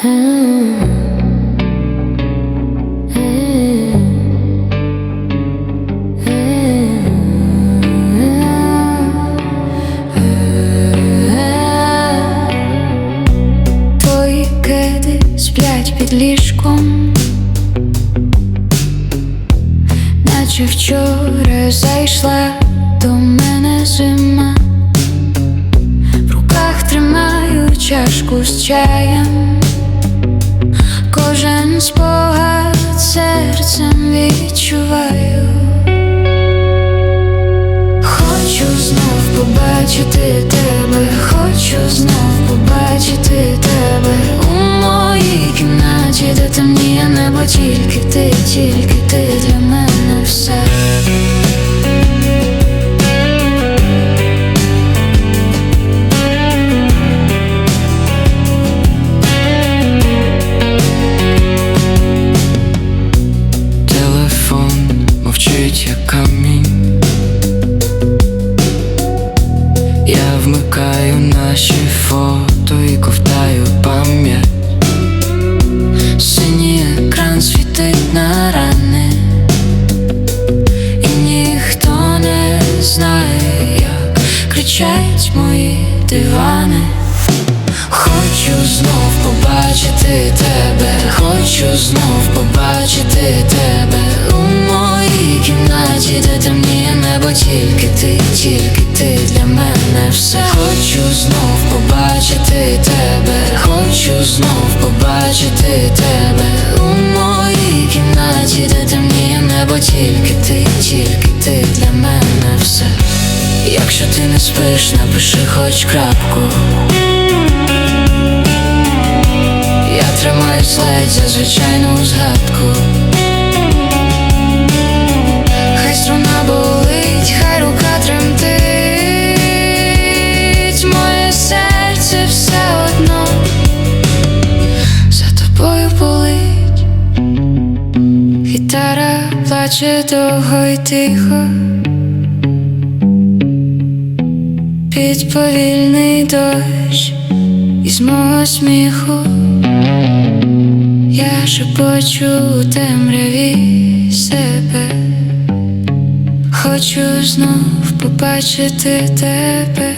Твої кеди сплять під ліжком, наче вчора зайшла до мене зима, в руках тримаю чашку з чаєм, кожен спогад серцем відчуваю. Хочу знов побачити тебе, хочу знов побачити тебе Телефон мовчить як камінь. Я вмикаю наші фото і ковтаю пам'ять. Синій екран світить на рани, і ніхто не знає, як кричать мої дивани. Хочу знов побачити тебе, хочу знов побачити тебе кімнаті, де темніє небо, тільки ти, тільки ти для мене все. Хочу знов побачити тебе, хочу знов побачити тебе у моїй кімнаті, де темніє небо, тільки ти, тільки ти для мене все. Якщо ти не спиш, напиши хоч крапку. Я тримаюсь ледь за звичайну згадку. Плаче довго й тихо. Під повільний дощ із мого сміху. Я шепочу у темряві себе, хочу знов побачити тебе.